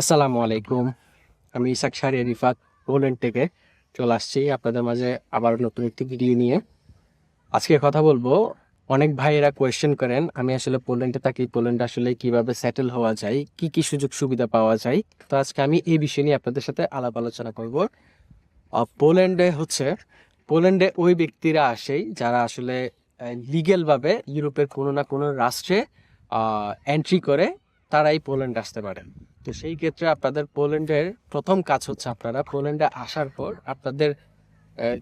আসসালামু আলাইকুম। আমি ইসাক শাহরি রিফাত পোল্যান্ড থেকে চলে আসছি আপনাদের মাঝে আবার নতুন একটি ভিডিও নিয়ে। আজকে কথা বলব, অনেক ভাইয়েরা কোয়েশ্চেন করেন, আমি আসলে পোল্যান্ডে থাকি পোল্যান্ডে আসলে কীভাবে সেটেল হওয়া যায়, কি কি সুযোগ সুবিধা পাওয়া যায়। তো আজকে আমি এই বিষয় নিয়ে আপনাদের সাথে আলাপ আলোচনা করব। পোল্যান্ডে হচ্ছে পোল্যান্ডে ওই ব্যক্তিরা আসেই যারা আসলে লিগেলভাবে ইউরোপের কোনো না কোনো রাষ্ট্রে এন্ট্রি করে, তারাই পোল্যান্ড আসতে পারেন তো সেই ক্ষেত্রে আপনাদের পোল্যান্ডের প্রথম কাজ হচ্ছে আপনারা পোল্যান্ডে আসার পর আপনাদের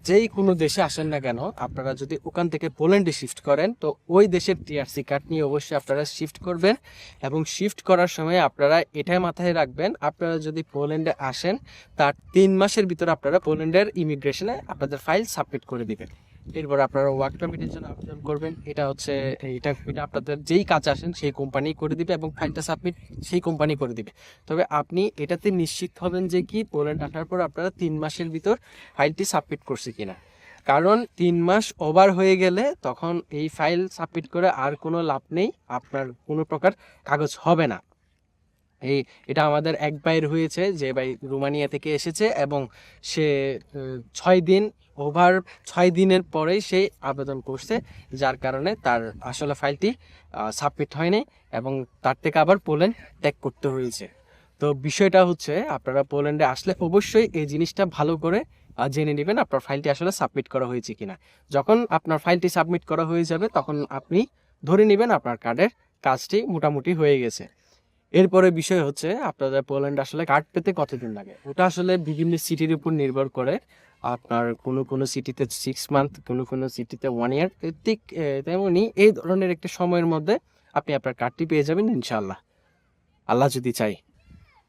যেই কোনো দেশে আসেন না কেন, আপনারা যদি ওখান থেকে পোল্যান্ডে শিফট করেন, তো ওই দেশের টিআরসি কার্ড নিয়ে অবশ্যই আপনারা শিফট করবেন এবং শিফট করার সময় আপনারা এটাই মাথায় রাখবেন, আপনারা যদি পোল্যান্ডে আসেন, তার তিন মাসের ভিতরে আপনারা পোল্যান্ডের ইমিগ্রেশনে আপনাদের ফাইল সাবমিট করে দিবেন। এরপর আপনারা ওয়ার্ক পারমিটের জন্য আবেদন করবেন। এটা হচ্ছে, এটা এটা আপনাদের যেই কাজ আসেন সেই কোম্পানি করে দিবে এবং ফাইলটা সাবমিট সেই কোম্পানি করে দিবে। তবে আপনি এটাতে নিশ্চিত হবেন যে কি পোল্যান্ড আসার পর আপনারা তিন মাসের ভিতর ফাইলটি সাবমিট করছে কিনা। কারণ তিন মাস ওভার হয়ে গেলে তখন এই ফাইল সাবমিট করে আর কোনো লাভ নেই, আপনার কোনো প্রকার কাগজ হবে না। এই, এটা আমাদের এক ভাইয়ের হয়েছে, যে ভাই রোমানিয়া থেকে এসেছে এবং সে ছয় দিন ওভার ছয় দিনের পরেই সে আবেদন করছে, যার কারণে তার আসলে ফাইলটি সাবমিট হয়নি এবং তার থেকে আবার পোল্যান্ড ত্যাগ করতে হয়েছে। তো বিষয়টা হচ্ছে, আপনারা পোল্যান্ডে আসলে অবশ্যই এই জিনিসটা ভালো করে জেনে নেবেন আপনার ফাইলটি আসলে সাবমিট করা হয়েছে কিনা। যখন আপনার ফাইলটি সাবমিট করা হয়ে যাবে, তখন আপনি ধরে নেবেন আপনার কার্ডের কাজটি মোটামুটি হয়ে গেছে। এরপরে বিষয় হচ্ছে আপনাদের পোল্যান্ড আসলে কার্ড পেতে কতদিন লাগে? ওটা আসলে বিভিন্ন সিটির উপর নির্ভর করে। আপনার কোনো কোনো সিটিতে সিক্স মান্থ কোনো কোনো সিটিতে ওয়ান ইয়ার ঠিক তেমনই এই ধরনের একটা সময়ের মধ্যে আপনি আপনার কার্ডটি পেয়ে যাবেন ইনশাল্লাহ আল্লাহ যদি চাই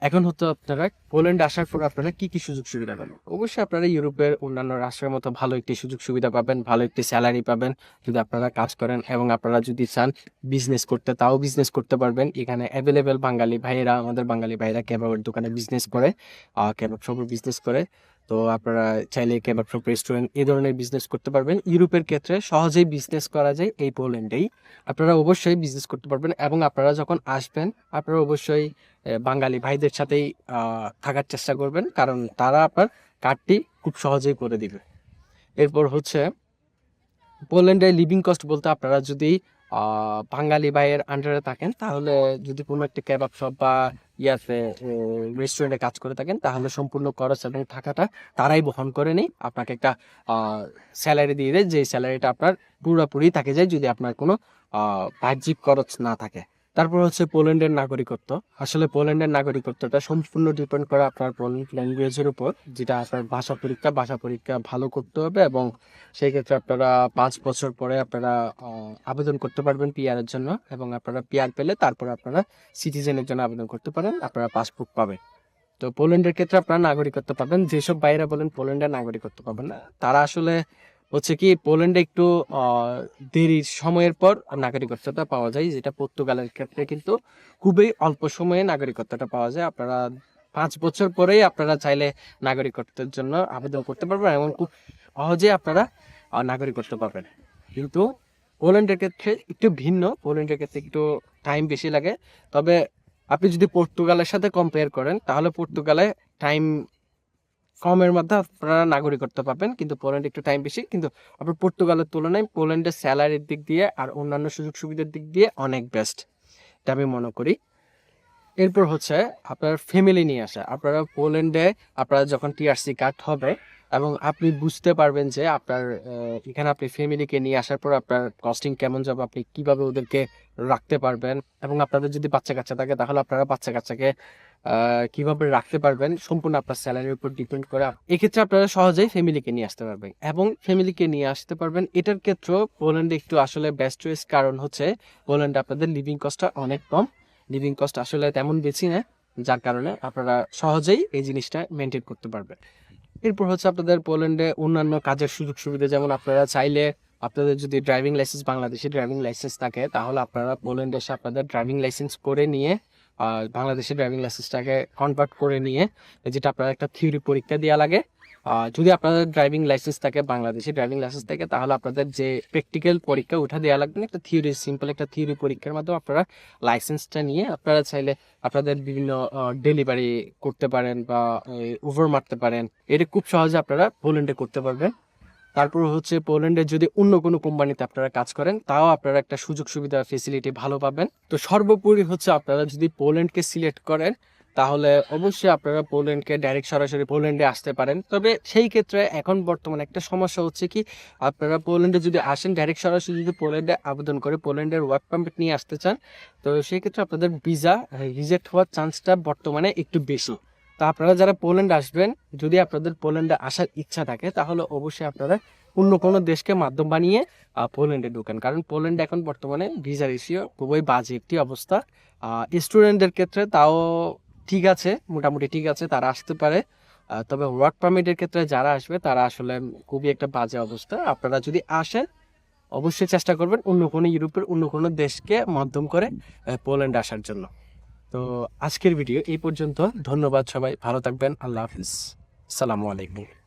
এখন হতো আপনারা পোল্যান্ড আসার পর আপনারা কি কি সুযোগ সুবিধা পাবেন? অবশ্যই আপনারা ইউরোপের অন্যান্য রাষ্ট্রের মতো ভালো একটি সুযোগ সুবিধা পাবেন, ভালো একটি স্যালারি পাবেন যদি আপনারা কাজ করেন এবং আপনারা যদি চান বিজনেস করতে, তাও বিজনেস করতে পারবেন। এখানে অ্যাভেলেবেল বাঙালি ভাইয়েরা, আমাদের বাঙালি ভাইয়েরা কেবাবের দোকানে বিজনেস করে কেবাব সব বিজনেস করে। তো আপনারা চাইলে কেবাব শপ রেস্টুরেন্ট এই ধরনের বিজনেস করতে পারবেন। ইউরোপের ক্ষেত্রে সহজেই বিজনেস করা যায় এই পোল্যান্ডেই। আপনারা অবশ্যই বিজনেস করতে পারবেন এবং আপনারা যখন আসবেন, আপনারা অবশ্যই বাঙালি ভাইদের সাথেই থাকার চেষ্টা করবেন, কারণ তারা আপনার কার্ডটি খুব সহজেই করে দিবে। এরপর হচ্ছে, পোল্যান্ডে লিভিং কস্ট বলতে আপনারা যদি বাঙালি ভাইয়ের আন্ডারে থাকেন, তাহলে যদি কোনো একটা কেবাব শপ বা ইয়াতে রেস্টুরেন্টে কাজ করে থাকেন, তাহলে সম্পূর্ণ খরচ এবং থাকাটা তারাই বহন করে নেই। আপনাকে একটা স্যালারি দিয়ে দেয় যে স্যালারিটা আপনার পুরোপুরি থাকে যায় যদি আপনার কোনো বাহ্যিক খরচ না থাকে। তারপর হচ্ছে পোল্যান্ডের নাগরিকত্ব। আসলে পোল্যান্ডের নাগরিকত্বটা সম্পূর্ণ ডিপেন্ড করে আপনার পোল্যান্ড ল্যাঙ্গুয়েজের উপর, যেটা আপনার ভাষা পরীক্ষা ভাষা পরীক্ষা ভালো করতে হবে এবং সেই ক্ষেত্রে আপনারা পাঁচ বছর পরে আপনারা আবেদন করতে পারবেন পিআর এর জন্য এবং আপনারা পিআর পেলে তারপর আপনারা সিটিজেনের জন্য আবেদন করতে পারেন, আপনারা পাসপোর্ট পাবেন। তো পোল্যান্ডের ক্ষেত্রে আপনারা নাগরিকত্ব পাবেন। যেসব বাইরে বলেন পোল্যান্ডের নাগরিকত্ব পাবেন না, তারা আসলে হচ্ছে কি পোল্যান্ডে একটু আহ, দেরি সময়ের পর নাগরিকত্বটা পাওয়া যায় যেটা পর্তুগালের ক্ষেত্রে কিন্তু খুবই অল্প সময়ে নাগরিকত্বটা পাওয়া যায়। আপনারা পাঁচ বছর পরেই আপনারা চাইলে নাগরিকত্বের জন্য আবেদন করতে পারবেন এবং খুব সহজে আপনারা নাগরিকত্ব পাবেন। কিন্তু পোল্যান্ডের ক্ষেত্রে একটু ভিন্ন পোল্যান্ডের ক্ষেত্রে একটু টাইম বেশি লাগে। তবে আপনি যদি পর্তুগালের সাথে কম্পেয়ার করেন তাহলে পর্তুগালে টাইম কমের মধ্যে আপনারা নাগরিকত্ব পাবেন, কিন্তু পোল্যান্ড একটু টাইম বেশি। কিন্তু আপনার পর্তুগালের তুলনায় পোল্যান্ডের স্যালারির দিক দিয়ে আর অন্যান্য সুযোগ সুবিধার দিক দিয়ে অনেক বেস্ট এটা আমি মনে করি। এরপর হচ্ছে আপনার ফ্যামিলি নিয়ে আসা। আপনারা পোল্যান্ডে, আপনারা যখন টিআরসি কার্ড হবে এবং আপনি বুঝতে পারবেন যে আপনার এখানে আপনি ফ্যামিলিকে নিয়ে আসার পর আপনার কস্টিং কেমন যাবে, আপনি কীভাবে ওদেরকে রাখতে পারবেন এবং আপনাদের যদি বাচ্চা কাচ্চা থাকে তাহলে আপনারা বাচ্চা কাচ্চাকে কীভাবে রাখতে পারবেন সম্পূর্ণ আপনার স্যালারির উপর ডিপেন্ড করে। এক্ষেত্রে আপনারা সহজেই ফ্যামিলিকে নিয়ে আসতে পারবেন এবং ফ্যামিলিকে নিয়ে আসতে পারবেন। এটার ক্ষেত্রেও পোল্যান্ডে একটু আসলে বেস্ট চয়েস কারণ হচ্ছে পোল্যান্ডে আপনাদের লিভিং কস্টটা অনেক কম। লিভিং কস্ট আসলে তেমন বেশি না, যার কারণে আপনারা সহজেই এই জিনিসটা মেনটেন করতে পারবেন। এরপর হচ্ছে আপনাদের পোল্যান্ডে অন্যান্য কাজের সুযোগ সুবিধা যেমন আপনারা চাইলে আপনাদের যদি ড্রাইভিং লাইসেন্স বাংলাদেশের ড্রাইভিং লাইসেন্স থাকে, তাহলে আপনারা পোল্যান্ডে এসে আপনাদের ড্রাইভিং লাইসেন্স করে নিয়ে বাংলাদেশের ড্রাইভিং লাইসেন্সটাকে কনভার্ট করে নিয়ে, যেটা আপনারা একটা থিওরি পরীক্ষা দেওয়া লাগে। যদি আপনাদের ড্রাইভিং লাইসেন্স থাকে, বাংলাদেশে ড্রাইভিং লাইসেন্স থাকে, তাহলে আপনাদের যে প্র্যাকটিক্যাল পরীক্ষা ওঠা দেওয়া লাগবে না। একটা থিওরি সিম্পল একটা থিওরি পরীক্ষার মাধ্যমে আপনারা লাইসেন্সটা নিয়ে আপনারা চাইলে আপনাদের বিভিন্ন ডেলিভারি করতে পারেন বা ওভার মারতে পারেন। এটা খুব সহজে আপনারা পোল্যান্ডে করতে পারবেন। তারপর হচ্ছে পোল্যান্ডে যদি অন্য কোনো কোম্পানিতে আপনারা কাজ করেন, তাও আপনারা একটা সুযোগ সুবিধা ফেসিলিটি ভালো পাবেন। তো সর্বোপরি হচ্ছে আপনারা যদি পোল্যান্ডকে সিলেক্ট করেন তাহলে অবশ্যই আপনারা পোল্যান্ডকে ডাইরেক্ট সরাসরি পোল্যান্ডে আসতে পারেন। তবে সেই ক্ষেত্রে এখন বর্তমানে একটা সমস্যা হচ্ছে কি, আপনারা পোল্যান্ডে যদি আসেন ডাইরেক্ট সরাসরি যদি পোল্যান্ডে আবেদন করে পোল্যান্ডের ওয়ার্ক পারমিট নিয়ে আসতে চান, তো সেই ক্ষেত্রে আপনাদের ভিসা রিজেক্ট হওয়ার চান্সটা বর্তমানে একটু বেশি। তো আপনারা যারা পোল্যান্ড আসবেন, যদি আপনাদের পোল্যান্ডে আসার ইচ্ছা থাকে, তাহলে অবশ্যই আপনারা অন্য কোনো দেশকে মাধ্যম বানিয়ে পোল্যান্ডে ঢুকেন। কারণ পোল্যান্ড এখন বর্তমানে ভিসা রেশিও খুবই বাজে একটি অবস্থা। স্টুডেন্টদের ক্ষেত্রে তাও ঠিক আছে, মোটামুটি ঠিক আছে, তারা আসতে পারে। তবে ওয়ার্ক পারমিটের ক্ষেত্রে যারা আসবে, তারা আসলে খুবই একটা বাজে অবস্থা। আপনারা যদি আসেন, অবশ্যই চেষ্টা করবেন অন্য কোনো ইউরোপের, অন্য কোনো দেশকে মাধ্যম করে পোল্যান্ড আসার জন্য। তো আজকের ভিডিও এই পর্যন্ত। ধন্যবাদ সবাই, ভালো থাকবেন। আল্লাহ হাফিজ। সালামু আলাইকুম।